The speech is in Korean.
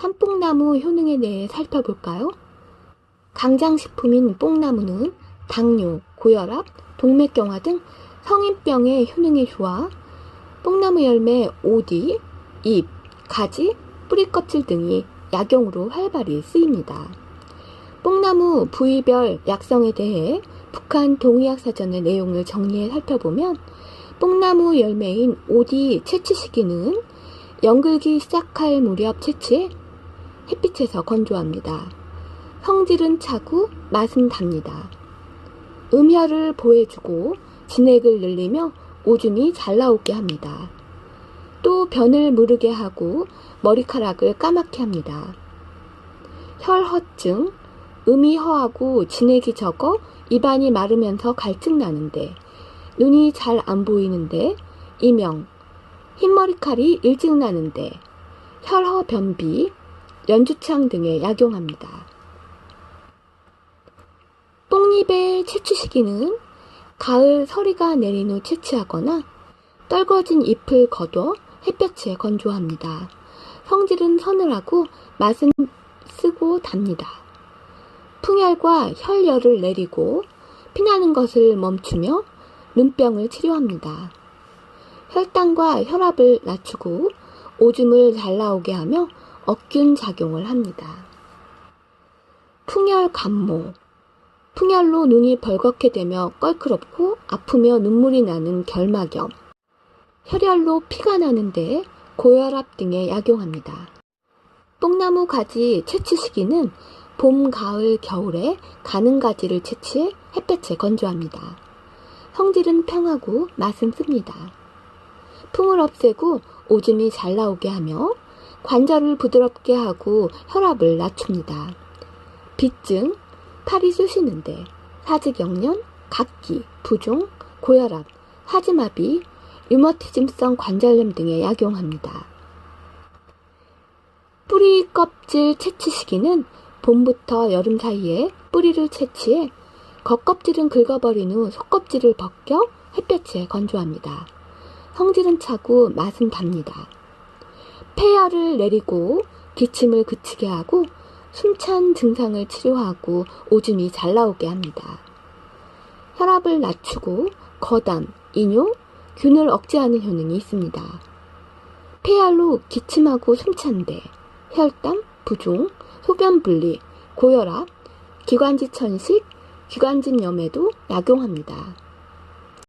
산뽕나무 효능에 대해 살펴볼까요? 강장식품인 뽕나무는 당뇨, 고혈압, 동맥경화 등 성인병의 효능이 좋아 뽕나무 열매, 오디, 잎, 가지, 뿌리 껍질 등이 약용으로 활발히 쓰입니다. 뽕나무 부위별 약성에 대해 북한 동의학사전의 내용을 정리해 살펴보면 뽕나무 열매인 오디 채취 시기는 연글기 시작할 무렵 채취해 햇빛에서 건조합니다. 성질은 차고 맛은 답니다. 음혈을 보해주고 진액을 늘리며 오줌이 잘 나오게 합니다. 또 변을 무르게 하고 머리카락을 까맣게 합니다. 혈허증, 음이 허하고 진액이 적어 입안이 마르면서 갈증 나는데 눈이 잘 안 보이는데 이명 흰머리칼이 일찍 나는데 혈허 변비, 연주창 등에 약용합니다. 뽕잎의 채취 시기는 가을 서리가 내린 후 채취하거나 떨궈진 잎을 거둬 햇볕에 건조합니다. 성질은 서늘하고 맛은 쓰고 답니다. 풍혈과 혈열을 내리고 피나는 것을 멈추며 눈병을 치료합니다. 혈당과 혈압을 낮추고 오줌을 잘 나오게 하며 억균 작용을 합니다. 풍혈 감모 풍혈로 눈이 벌겋게 되며 껄끄럽고 아프며 눈물이 나는 결막염 혈열로 피가 나는데 고혈압 등에 약용합니다. 뽕나무 가지 채취 시기는 봄, 가을, 겨울에 가는 가지를 채취해 햇볕에 건조합니다. 성질은 평하고 맛은 씁니다. 풍을 없애고 오줌이 잘 나오게 하며 관절을 부드럽게 하고 혈압을 낮춥니다. 비증, 팔이 쑤시는데 사직영년, 각기, 부종, 고혈압, 하지마비, 류머티즘성 관절염 등에 약용합니다. 뿌리 껍질 채취 시기는 봄부터 여름 사이에 뿌리를 채취해 겉껍질은 긁어버린 후 속껍질을 벗겨 햇볕에 건조합니다. 성질은 차고 맛은 답니다. 폐열을 내리고 기침을 그치게 하고 숨찬 증상을 치료하고 오줌이 잘 나오게 합니다. 혈압을 낮추고 거담, 이뇨, 균을 억제하는 효능이 있습니다. 폐열로 기침하고 숨찬데 혈당, 부종, 소변 분리, 고혈압, 기관지 천식, 기관집염에도 약용합니다.